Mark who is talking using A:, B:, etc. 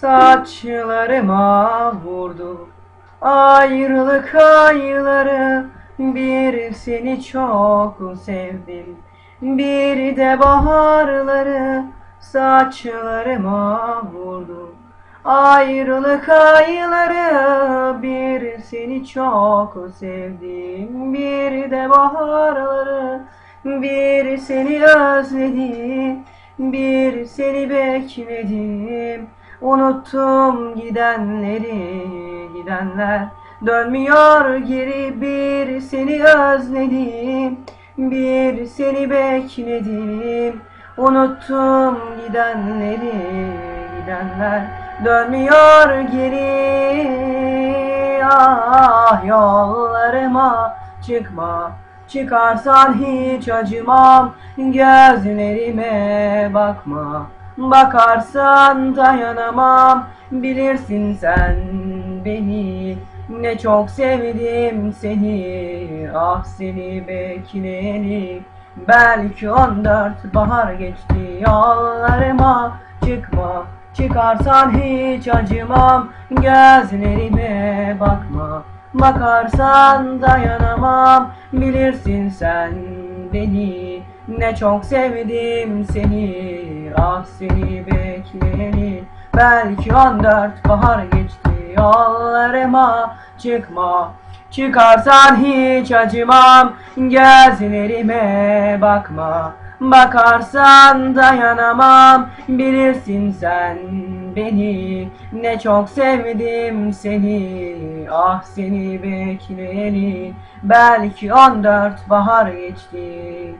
A: Saçlarıma vurdu. Ayrılık ayları Bir seni çok sevdim. Bir de baharları Saçlarıma vurdu. Ayrılık ayları bir seni çok sevdim. Bir de baharları bir seni özledim. Bir seni bekledim unuttum gidenleri gidenler. Dönmüyor geri bir seni özledim bir seni bekledim. Unuttum gidenleri gidenler. Dönmüyor geri ah yollarıma çıkma. Çıkarsan hiç acımam gözlerime bakma bakarsan dayanamam bilirsin sen beni. Ne çok sevdim seni ah seni beklerim belki on dört bahar geçti yollarıma çıkma. Çıkarsan hiç acımam Gözlerime bakma. Bakarsan dayanamam Bilirsin sen beni. Ne çok sevdim seni. Ah seni beklerim. Belki on dört bahar geçti. Yollarıma çıkma. Çıkarsan hiç acımam. Gözlerime bakma Bakarsan dayanamam Bilirsin sen beni. Ne çok sevdim seni Ah seni beklerim Belki on dört bahar geçti